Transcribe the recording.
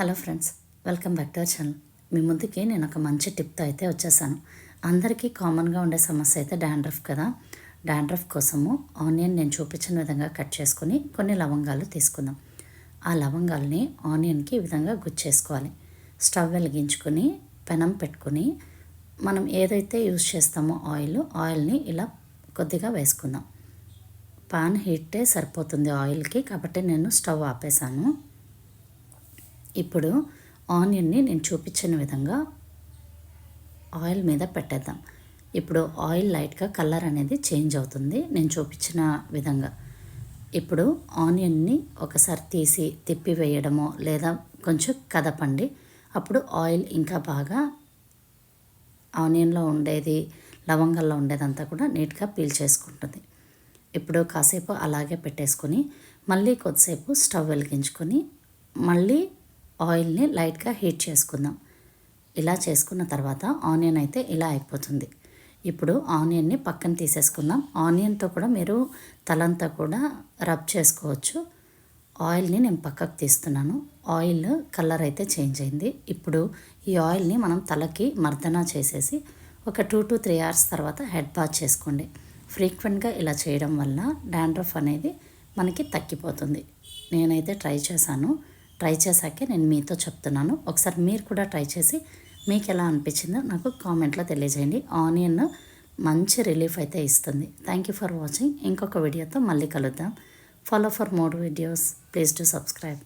Hello friends welcome back to our channel. మీ ముందుకి నేను ఒక మంచి టిప్తో అయితే వచ్చేసాను. అందరికీ కామన్గా ఉండే సమస్య అయితే డాండ్రఫ్ కదా. డాండ్రఫ్ కోసము ఆనియన్ నేను చూపించిన విధంగా కట్ చేసుకుని కొన్ని లవంగాలు తీసుకుందాం. ఆ లవంగాల్ని ఆనియన్కి ఈ విధంగా గుచ్చేసుకోవాలి. స్టవ్ వెలిగించుకొని పెనం పెట్టుకొని మనం ఏదైతే యూజ్ చేస్తామో ఆయిల్ ఆయిల్ని ఇలా కొద్దిగా వేసుకుందాం. పాన్ హీటే సరిపోతుంది ఆయిల్కి కాబట్టి నేను స్టవ్ ఆపేసాను ఇప్పుడు ఆనియన్ని నేను చూపించిన విధంగా ఆయిల్ మీద పెట్టేద్దాం. ఇప్పుడు ఆయిల్ లైట్గా కలర్ అనేది చేంజ్ అవుతుంది. నేను చూపించిన విధంగా. ఇప్పుడు ఆనియన్ని ఒకసారి తీసి తిప్పి వేయడమో లేదా కొంచెం కదపండి. అప్పుడు ఆయిల్ ఇంకా బాగా ఆనియన్లో ఉండేది లవంగంలో ఉండేదంతా కూడా నీట్గా పీల్ చేసుకుంటుంది. ఇప్పుడు కాసేపు అలాగే పెట్టేసుకొని మళ్ళీ కొద్దిసేపు స్టవ్ వెలిగించుకొని మళ్ళీ ఆయిల్ని లైట్గా హీట్ చేసుకుందాం. ఇలా చేసుకున్న తర్వాత ఆనియన్ అయితే ఇలా అయిపోతుంది. ఇప్పుడు ఆనియన్ని పక్కన తీసేసుకుందాం. ఆనియన్తో కూడా మీరు తలంతా కూడా రబ్ చేసుకోవచ్చు. ఆయిల్ని నేను పక్కకు తీస్తున్నాను. ఆయిల్ కలర్ అయితే చేంజ్ అయింది. ఇప్పుడు ఈ ఆయిల్ని మనం తలకి మర్దన చేసేసి ఒక టూ టు త్రీ అవర్స్ తర్వాత హెడ్ బాత్ చేసుకోండి. ఫ్రీక్వెంట్గా ఇలా చేయడం వల్ల డాండ్రఫ్ అనేది మనకి తగ్గిపోతుంది. నేనైతే ట్రై చేశాను. ట్రై చేశాకే నేను మీతో చెప్తున్నాను. ఒకసారి మీరు కూడా ట్రై చేసి మీకు ఎలా అనిపించిందో నాకు కామెంట్లో తెలియజేయండి. ఆనియన్ మంచి రిలీఫ్ అయితే ఇస్తుంది. థ్యాంక్ యూ ఫర్ వాచింగ్ ఇంకొక వీడియోతో మళ్ళీ కలుద్దాం. Follow for more videos please to subscribe